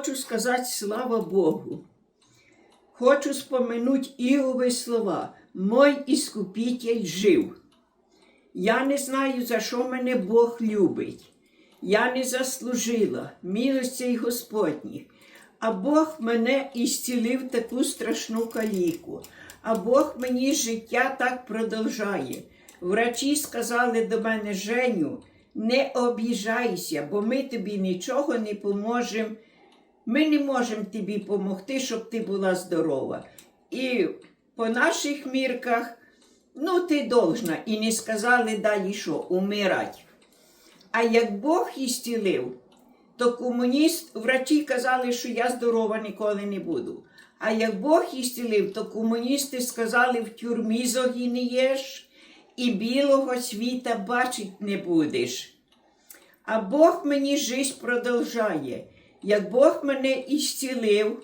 хочу сказати слава Богу. Хочу спомянуть Іові слова. Мой іскупитель жив. Я не знаю, за що мене Бог любить. Я не заслужила милостей Господніх. А Бог мене ісцілив таку страшну каліку. А Бог мені життя так продовжає. Врачі сказали до мене, Женю, не обіжайся, бо ми тобі нічого не поможемо. Ми не можемо тобі допомогти, щоб ти була здорова. І по наших мірках, ну, ти должна. І не сказали далі що, умирать. А як Бог істілив, то комуніст, врачі казали, що я здорова ніколи не буду. А як Бог істілив, то комуністи сказали, в тюрмі загинеш і білого світа бачить не будеш. А Бог мені жизнь продовжає. Як Бог мене істілив,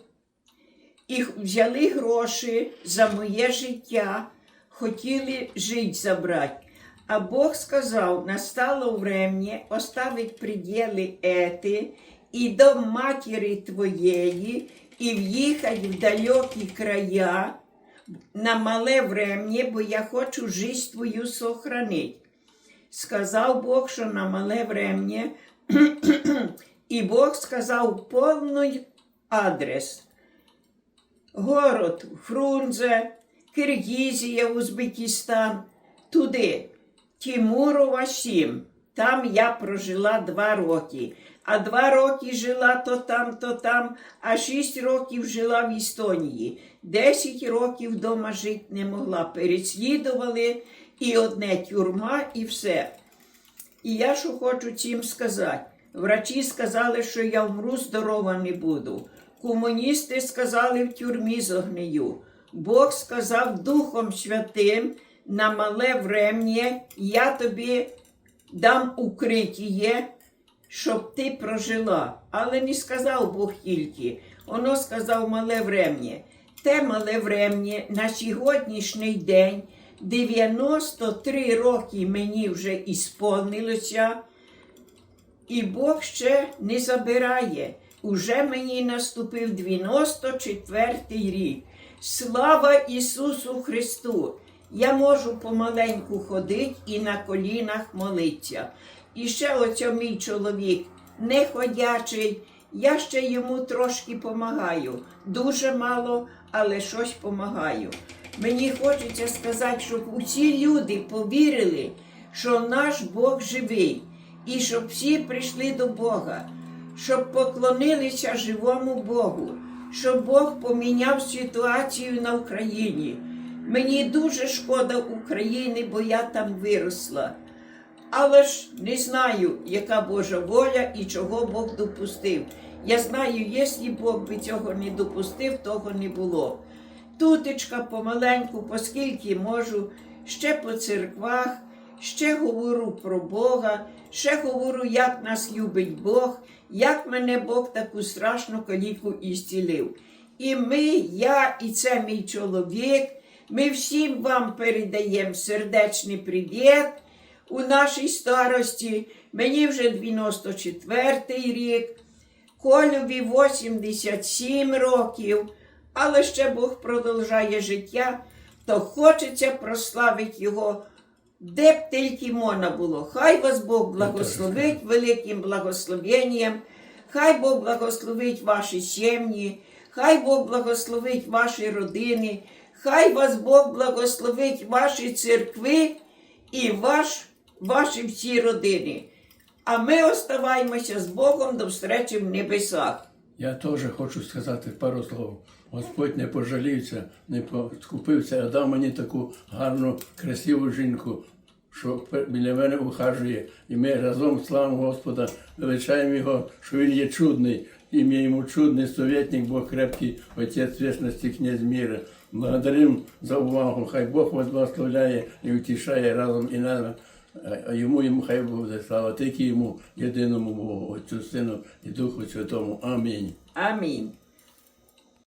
і взяли гроші за моє життя, хотіли жити забрати. А Бог сказав, настало врем'я оставить пределы эти і до матері твоєї, і в'їхать в далекі края на мале врем'я, бо я хочу жизнь твою сохранить. Сказав Бог, що на мале врем'я, і Бог сказав повний адрес. Город Фрунзе, Киргізія, Узбекистан, туди. Тимурова 7. Там я прожила два роки. А два роки жила то там, то там, а шість років жила в Естонії. Десять років вдома жити не могла. Переслідували і одне тюрма, і все. І я що хочу цим сказати. Врачі сказали, що я вмру, здорова не буду. Комуністи сказали, в тюрмі зогнию. Бог сказав Духом Святим, на мале врем'я я тобі дам укриття, щоб ти прожила. Але не сказав Бог тільки, воно сказав мале врем'я. Те мале врем'я на сьогоднішній день 93 роки мені вже ісполнилося, і Бог ще не забирає. Уже мені наступив 94-й рік. Слава Ісусу Христу! Я можу помаленьку ходити і на колінах молитися. І ще оця мій чоловік неходячий, я ще йому трошки допомагаю. Дуже мало, але щось допомагаю. Мені хочеться сказати, щоб усі люди повірили, що наш Бог живий, і щоб всі прийшли до Бога, щоб поклонилися живому Богу, щоб Бог поміняв ситуацію на Україні. Мені дуже шкода України, бо я там виросла. Але ж не знаю, яка Божа воля і чого Бог допустив. Я знаю, якщо Бог би цього не допустив, того не було. Тутечка помаленьку, оскільки можу, ще по церквах, ще говорю про Бога, ще говорю, як нас любить Бог, як мене Бог таку страшну каліку ісцілив. І ми, я і це мій чоловік. Ми всім вам передаємо сердечний привіт у нашій старості. Мені вже 94-й рік, Колюві 87 років, але ще Бог продовжує життя, то хочеться прославити його, де б тільки можна було. Хай вас Бог благословить великим благословенням, хай Бог благословить ваші сім'ї, хай Бог благословить ваші родини. Хай вас Бог благословить ваші церкви і ваш, ваші всі родини. А ми оставаємося з Богом до встречі в небесах. Я теж хочу сказати пару слов. Господь не пожалівся, не поскупився, а дав мені таку гарну, красиву жінку, що біля мене ухажує. І ми разом славимо Господа, величаємо Його, що Він є чудний. Ім'я йому чудний советник, Бог крепкий, Отець вічності, князь міра. Благодарим за увагу. Хай Бог вас благословляє і утішає разом і нами. А йому йому хай буде слава, тільки йому єдиному Богу, Отцю Сину і Духу Святому. Амінь. Амінь.